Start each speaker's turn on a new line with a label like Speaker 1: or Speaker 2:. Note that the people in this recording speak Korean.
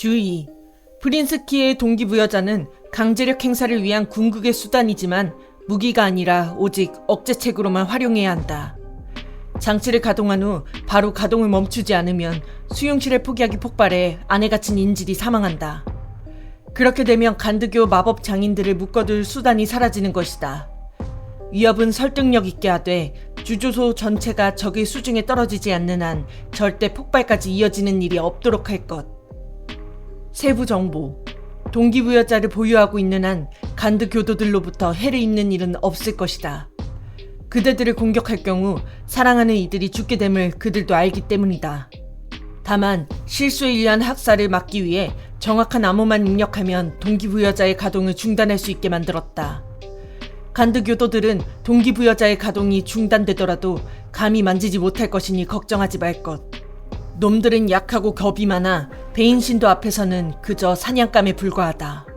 Speaker 1: 주의. 브린스키의 동기부여자는 강제력 행사를 위한 궁극의 수단이지만 무기가 아니라 오직 억제책으로만 활용해야 한다. 장치를 가동한 후 바로 가동을 멈추지 않으면 수용실의 폭약이 폭발해 안에 갇힌 인질이 사망한다. 그렇게 되면 간드교 마법 장인들을 묶어둘 수단이 사라지는 것이다. 위협은 설득력 있게 하되 주조소 전체가 적의 수중에 떨어지지 않는 한 절대 폭발까지 이어지는 일이 없도록 할 것. 세부 정보. 동기부여자를 보유하고 있는 한 간드 교도들로부터 해를 입는 일은 없을 것이다. 그대들을 공격할 경우 사랑하는 이들이 죽게 됨을 그들도 알기 때문이다. 다만 실수에 의한 학살을 막기 위해 정확한 암호만 입력하면 동기부여자의 가동을 중단할 수 있게 만들었다. 간드 교도들은 동기부여자의 가동이 중단되더라도 감히 만지지 못할 것이니 걱정하지 말 것. 놈들은 약하고 겁이 많아 베인신도 앞에서는 그저 사냥감에 불과하다.